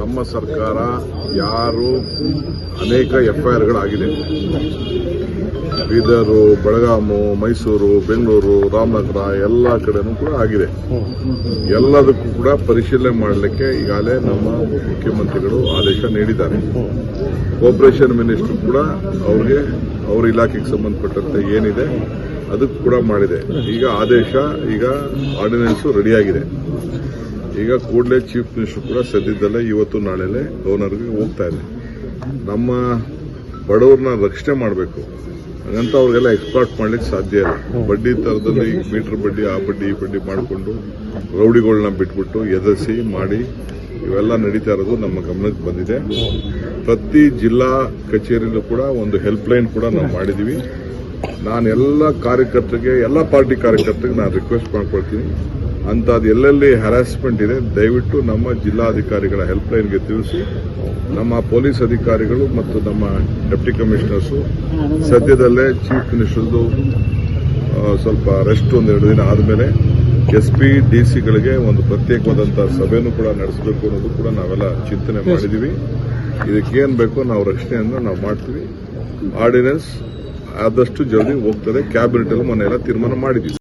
ನಮ್ಮ ಸರ್ಕಾರ ಯಾರು ಅನೇಕ ಎಫ್ಐಆರ್ಗಳಾಗಿದೆ. ಬೀದರು, ಬೆಳಗಾಮು, ಮೈಸೂರು, ಬೆಂಗಳೂರು, ರಾಮನಗರ ಎಲ್ಲ ಕಡೆನೂ ಕೂಡ ಆಗಿದೆ. ಎಲ್ಲದಕ್ಕೂ ಕೂಡ ಪರಿಶೀಲನೆ ಮಾಡಲಿಕ್ಕೆ ಈಗಾಗಲೇ ನಮ್ಮ ಮುಖ್ಯಮಂತ್ರಿಗಳು ಆದೇಶ ನೀಡಿದ್ದಾರೆ. ಕೋಪರೇಷನ್ ಮಿನಿಸ್ಟರ್ ಕೂಡ ಅವ್ರಿಗೆ ಅವ್ರ ಇಲಾಖೆಗೆ ಸಂಬಂಧಪಟ್ಟಂತೆ ಏನಿದೆ ಅದಕ್ಕೂ ಕೂಡ ಮಾಡಿದೆ. ಈಗ ಆದೇಶ, ಈಗ ಆರ್ಡಿನೆನ್ಸು ರೆಡಿಯಾಗಿದೆ ಈಗ ಕೂಡಲೇ ಚೀಫ್ ಮಿನಿಸ್ಟರ್ ಕೂಡ ಸದ್ಯದಲ್ಲೇ ಇವತ್ತು ನಾಳೆಲೆ ಗವರ್ನರ್ಗೆ ಹೋಗ್ತಾ ಇದೆ ನಮ್ಮ ಬಡವ್ರನ್ನ ರಕ್ಷಣೆ ಮಾಡಬೇಕು. ಹಾಗಂತ ಅವ್ರಿಗೆಲ್ಲ ಎಕ್ಸ್ಪ್ಲಾಟ್ ಮಾಡ್ಲಿಕ್ಕೆ ಸಾಧ್ಯ ಇಲ್ಲ. ಬಡ್ಡಿ ತರದಲ್ಲಿ ಈಗ ಮೀಟರ್ ಬಡ್ಡಿ, ಆ ಬಡ್ಡಿ, ಈ ಬಡ್ಡಿ ಮಾಡಿಕೊಂಡು ರೌಡಿಗಳನ್ನ ಬಿಟ್ಬಿಟ್ಟು ಎದರಿಸಿ ಮಾಡಿ ಇವೆಲ್ಲ ನಡೀತಾ ಇರೋದು ನಮ್ಮ ಗಮನಕ್ಕೆ ಬಂದಿದೆ. ಪ್ರತಿ ಜಿಲ್ಲಾ ಕಚೇರಿಯಲ್ಲೂ ಕೂಡ ಒಂದು ಹೆಲ್ಪ್ ಲೈನ್ ಕೂಡ ನಾವು ಮಾಡಿದ್ದೀವಿ. ನಾನು ಎಲ್ಲ ಕಾರ್ಯಕರ್ತರಿಗೆ, ಎಲ್ಲ ಪಾರ್ಟಿ ಕಾರ್ಯಕರ್ತರಿಗೆ ನಾನು ರಿಕ್ವೆಸ್ಟ್ ಮಾಡ್ಕೊಳ್ತೀನಿ. ಅಂಥದ್ದು ಎಲ್ಲೆಲ್ಲಿ ಹ್ಯಾರಾಸ್ಮೆಂಟ್ ಇದೆ, ದಯವಿಟ್ಟು ನಮ್ಮ ಜಿಲ್ಲಾಧಿಕಾರಿಗಳ ಹೆಲ್ಪ್ಲೈನ್ಗೆ ತಿಳಿಸಿ. ನಮ್ಮ ಪೊಲೀಸ್ ಅಧಿಕಾರಿಗಳು ಮತ್ತು ನಮ್ಮ ಡೆಪ್ಟಿ ಕಮಿಷನರ್ಸು ಸದ್ಯದಲ್ಲೇ ಚೀಫ್ ಮಿನಿಸ್ಟರ್ದು ಸ್ವಲ್ಪ ರೆಸ್ಟ್ ಒಂದೆರಡು ದಿನ ಆದಮೇಲೆ ಎಸ್ ಪಿ ಡಿ ಸಿಗಳಿಗೆ ಒಂದು ಪ್ರತ್ಯೇಕವಾದಂಥ ಸಭೆನೂ ಕೂಡ ನಡೆಸಬೇಕು ಅನ್ನೋದು ಕೂಡ ನಾವೆಲ್ಲ ಚಿಂತನೆ ಮಾಡಿದ್ದೀವಿ ಇದಕ್ಕೇನು ಬೇಕೋ ನಾವು ರಕ್ಷಣೆಯನ್ನು ನಾವು ಮಾಡ್ತೀವಿ. ಆರ್ಡಿನೆನ್ಸ್ ಆದಷ್ಟು ಜಲ್ದಿ ಹೋಗ್ತದೆ. ಕ್ಯಾಬಿನೆಟ್ ಅಲ್ಲಿ ಮೊನ್ನೆ ಎಲ್ಲ ತೀರ್ಮಾನ ಮಾಡಿದ್ದೀವಿ.